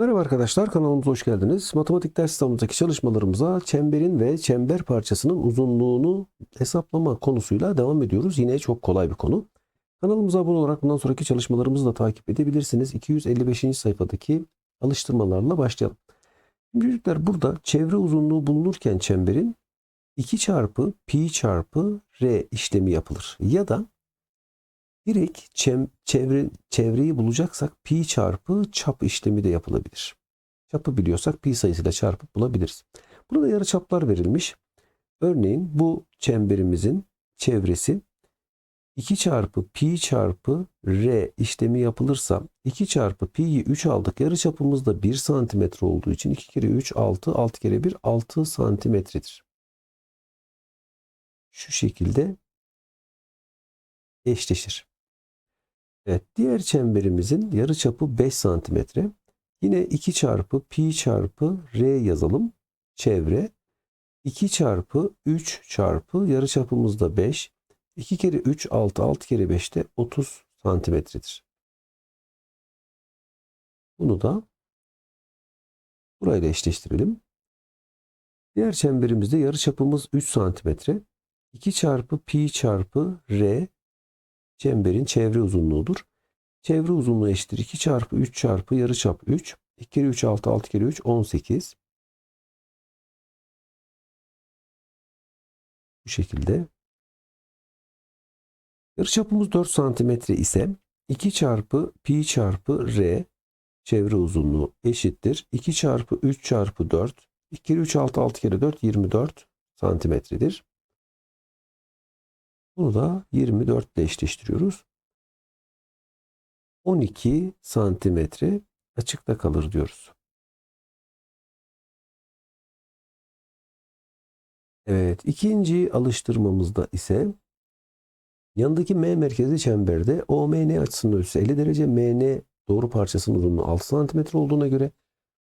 Merhaba arkadaşlar kanalımıza hoş geldiniz. Matematik ders kitabımızdaki çalışmalarımıza çemberin ve çember parçasının uzunluğunu hesaplama konusuyla devam ediyoruz. Yine çok kolay bir konu. Kanalımıza abone olarak bundan sonraki çalışmalarımızı da takip edebilirsiniz. 255. sayfadaki alıştırmalarla başlayalım. Çocuklar burada çevre uzunluğu bulunurken çemberin 2 çarpı pi çarpı r işlemi yapılır. Ya da Direkt çevre, çevreyi bulacaksak pi çarpı çap işlemi de yapılabilir. Çapı biliyorsak pi sayısıyla çarpıp bulabiliriz. Burada yarı çaplar verilmiş. Örneğin bu çemberimizin çevresi 2 çarpı pi çarpı r işlemi yapılırsa 2 çarpı pi'yi 3 aldık. Yarı çapımız da 1 santimetre olduğu için 2 kere 3 6 6 kere 1 6 santimetredir. Şu şekilde eşleşir. Evet, diğer çemberimizin yarıçapı 5 santimetre. Yine 2 çarpı pi çarpı r yazalım. Çevre 2 çarpı 3 çarpı yarıçapımız da 5. 2 kere 3 6 6 kere 5 de 30 santimetredir. Bunu da burayla eşleştirelim. Diğer çemberimizde yarıçapımız 3 santimetre. 2 çarpı pi çarpı r çemberin çevre uzunluğudur. Çevre uzunluğu eşittir 2 çarpı 3 çarpı yarıçap 3. 2 kere 3 6 6 kere 3 18. Bu şekilde. Yarıçapımız 4 santimetre ise 2 çarpı pi çarpı r çevre uzunluğu eşittir. 2 çarpı 3 çarpı 4. 2 kere 3 6 6 kere 4 24 santimetredir. Bunu da 24 ile eşleştiriyoruz. 12 santimetre açıkta kalır diyoruz. Evet, ikinci alıştırmamızda ise yanındaki M merkezli çemberde OMN açısının ölçüsü 50 derece, MN doğru parçasının uzunluğu 6 santimetre olduğuna göre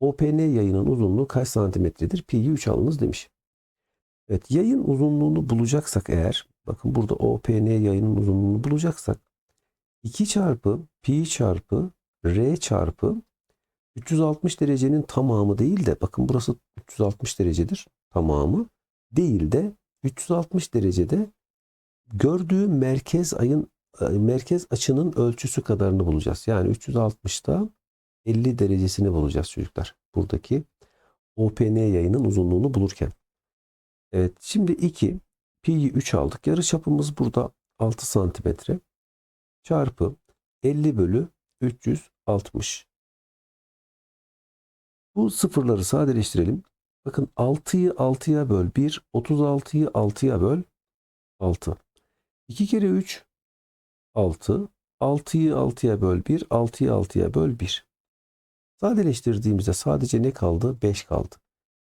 OPN yayının uzunluğu kaç santimetredir? Pi'yi 3 alınız demiş. Evet, yayın uzunluğunu bulacaksak eğer, bakın burada OPN yayının uzunluğunu bulacaksak 2 çarpı pi çarpı r çarpı 360 derecenin tamamı değil de bakın burası 360 derecedir tamamı değil de 360 derecede gördüğü merkez ayın e, merkez açının ölçüsü kadarını bulacağız. Yani 360'da 50 derecesini bulacağız çocuklar. Buradaki OPN yayının uzunluğunu bulurken. Evet şimdi 2 pi'yi 3 aldık. Yarı çapımız burada 6 santimetre çarpı 50 bölü 360. Bu sıfırları sadeleştirelim. Bakın 6'yı 6'ya böl 1, 36'yı 6'ya böl 6. 2 kere 3 6. 6'yı 6'ya böl 1, 6'yı 6'ya böl 1. Sadeleştirdiğimizde sadece ne kaldı? 5 kaldı.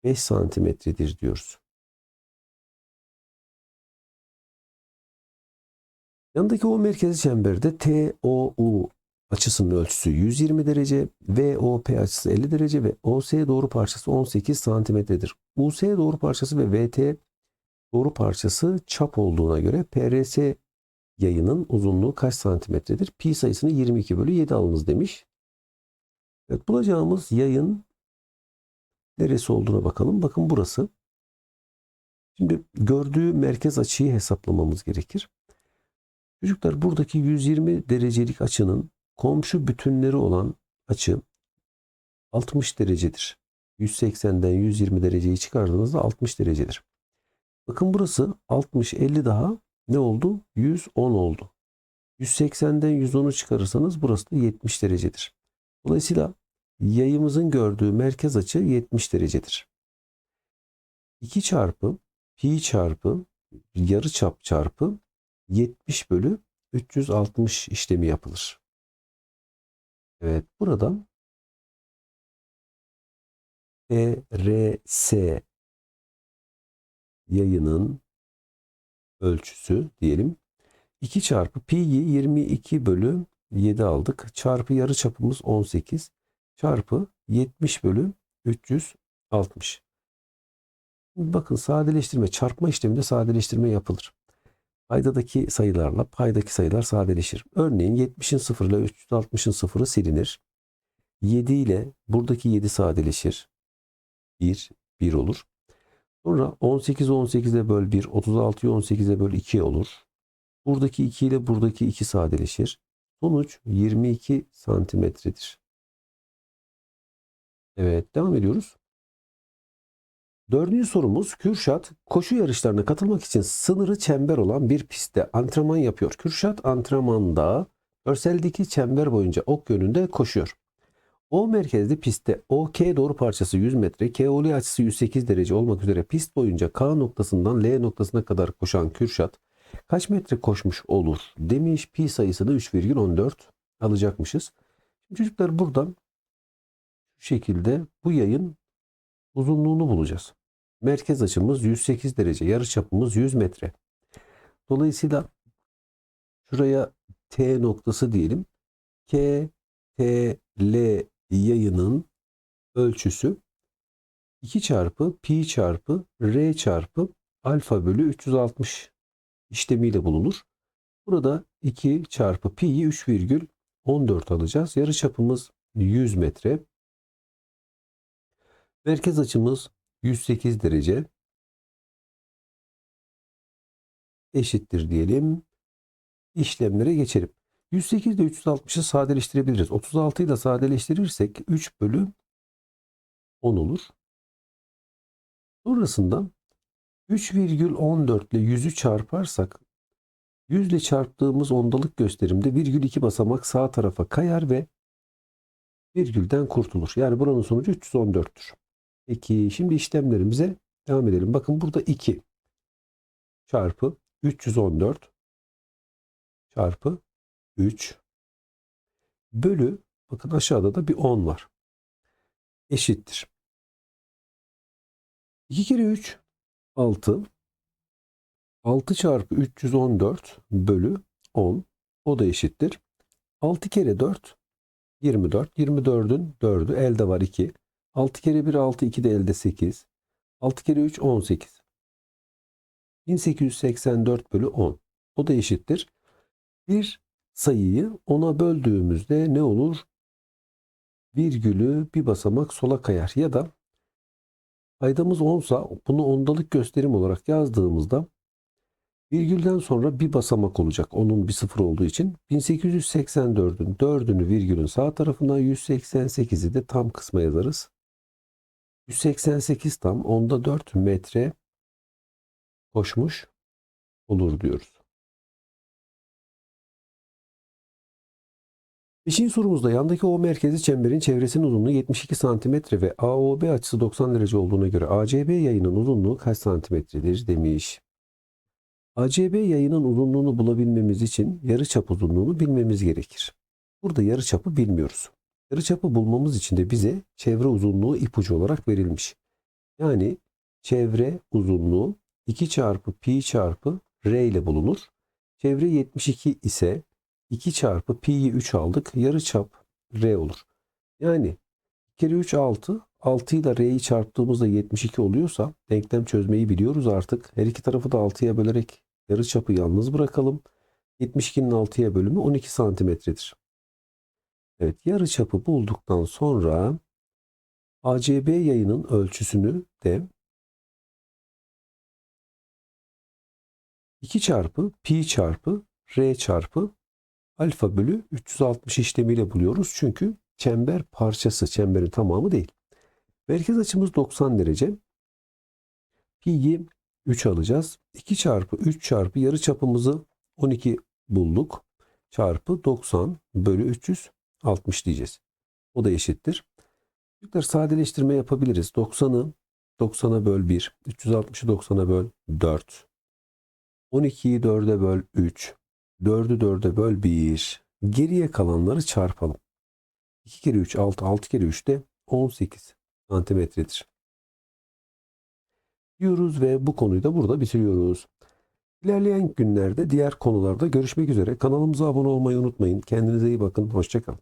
5 santimetredir diyoruz. Yanındaki o merkezi çemberde TOU açısının ölçüsü 120 derece, VOP açısı 50 derece ve OS doğru parçası 18 santimetredir. US doğru parçası ve VT doğru parçası çap olduğuna göre PRS yayının uzunluğu kaç santimetredir? Pi sayısını 22 bölü 7 alınız demiş. Evet, bulacağımız yayın neresi olduğuna bakalım. Bakın burası. Şimdi gördüğü merkez açıyı hesaplamamız gerekir. Çocuklar buradaki 120 derecelik açının komşu bütünleri olan açı 60 derecedir. 180'den 120 dereceyi çıkardığınızda 60 derecedir. Bakın burası 60 50 daha ne oldu? 110 oldu. 180'den 110'u çıkarırsanız burası da 70 derecedir. Dolayısıyla yayımızın gördüğü merkez açı 70 derecedir. 2 çarpı pi çarpı yarı çap çarpı 70 bölü 360 işlemi yapılır. Evet buradan PRS yayının ölçüsü diyelim. 2 çarpı pi'yi 22 bölü 7 aldık. Çarpı yarı çapımız 18. Çarpı 70 bölü 360. Bakın sadeleştirme, çarpma işleminde sadeleştirme yapılır. Paydadaki sayılarla paydaki sayılar sadeleşir. Örneğin 70'in sıfırla 360'ın sıfırı silinir. 7 ile buradaki 7 sadeleşir. 1, 1 olur. Sonra 18'i 18'e böl 1, 36'yı 18'e böl 2 olur. Buradaki 2 ile buradaki 2 sadeleşir. Sonuç 22 santimetredir. Evet devam ediyoruz. Dördüncü sorumuz Kürşat koşu yarışlarına katılmak için sınırı çember olan bir pistte antrenman yapıyor. Kürşat antrenmanda görseldeki çember boyunca ok yönünde koşuyor. O merkezli pistte OK doğru parçası 100 metre, KOL açısı 108 derece olmak üzere pist boyunca K noktasından L noktasına kadar koşan Kürşat kaç metre koşmuş olur demiş. Pi sayısını 3,14 alacakmışız. Çocuklar buradan şu şekilde bu yayın uzunluğunu bulacağız. Merkez açımız 108 derece, yarıçapımız 100 metre. Dolayısıyla şuraya T noktası diyelim. K, T, L yayının ölçüsü 2 çarpı pi çarpı r çarpı alfa bölü 360 işlemiyle bulunur. Burada 2 çarpı pi'yi 3,14 alacağız. Yarıçapımız 100 metre. Merkez açımız 108 derece. Eşittir diyelim. İşlemlere geçelim. 108 ile 360'ı sadeleştirebiliriz. 36'yı da sadeleştirirsek 3 bölü 10 olur. Sonrasında 3,14 ile 100'ü çarparsak 100 ile çarptığımız ondalık gösterimde virgül 2 basamak sağ tarafa kayar ve virgülden kurtulur. Yani buranın sonucu 314'tür. Peki şimdi işlemlerimize devam edelim. Bakın burada 2 çarpı 314 çarpı 3 bölü bakın aşağıda da bir 10 var. Eşittir. 2 kere 3 6 6 çarpı 314 bölü 10 o da eşittir. 6 kere 4 24. 24'ün 4'ü elde var 2. 6 kere 1 6 2 de elde 8. 6 kere 3 18. 1884 bölü 10. O da eşittir. Bir sayıyı 10'a böldüğümüzde ne olur? Virgülü bir basamak sola kayar. Ya da paydamız 10 sa bunu ondalık gösterim olarak yazdığımızda virgülden sonra bir basamak olacak. Onun bir sıfır olduğu için 1884'ün 4'ünü virgülün sağ tarafına 188'i de tam kısma yazarız. 188 tam onda 4 metre koşmuş olur diyoruz. Beşinci sorumuzda yandaki O merkezi çemberin çevresinin uzunluğu 72 cm ve AOB açısı 90 derece olduğuna göre ACB yayının uzunluğu kaç santimetredir demiş. ACB yayının uzunluğunu bulabilmemiz için yarıçap uzunluğunu bilmemiz gerekir. Burada yarıçapı bilmiyoruz. Yarıçapı bulmamız için de bize çevre uzunluğu ipucu olarak verilmiş. Yani çevre uzunluğu 2 çarpı pi çarpı r ile bulunur. Çevre 72 ise 2 çarpı pi'yi 3 aldık. Yarıçap r olur. Yani 2 kere 3 6. 6 ile r'yi çarptığımızda 72 oluyorsa denklem çözmeyi biliyoruz artık. Her iki tarafı da 6'ya bölerek yarıçapı yalnız bırakalım. 72'nin 6'ya bölümü 12 santimetredir. Evet yarıçapı bulduktan sonra ACB yayının ölçüsünü de 2 çarpı pi çarpı r çarpı alfa bölü 360 işlemiyle buluyoruz. Çünkü çember parçası çemberin tamamı değil. Merkez açımız 90 derece. Pi'yi 3 alacağız. 2 çarpı 3 çarpı yarı çapımızı 12 bulduk. Çarpı 90 bölü 360 diyeceğiz. O da eşittir. Çocuklar sadeleştirme yapabiliriz. 90'ı 90'a böl 1. 360'ı 90'a böl 4. 12'yi 4'e böl 3. 4'ü 4'e böl 1. Geriye kalanları çarpalım. 2 kere 3 6. 6 kere 3 de 18 santimetredir. Diyoruz ve bu konuyu da burada bitiriyoruz. İlerleyen günlerde diğer konularda görüşmek üzere. Kanalımıza abone olmayı unutmayın. Kendinize iyi bakın. Hoşçakalın.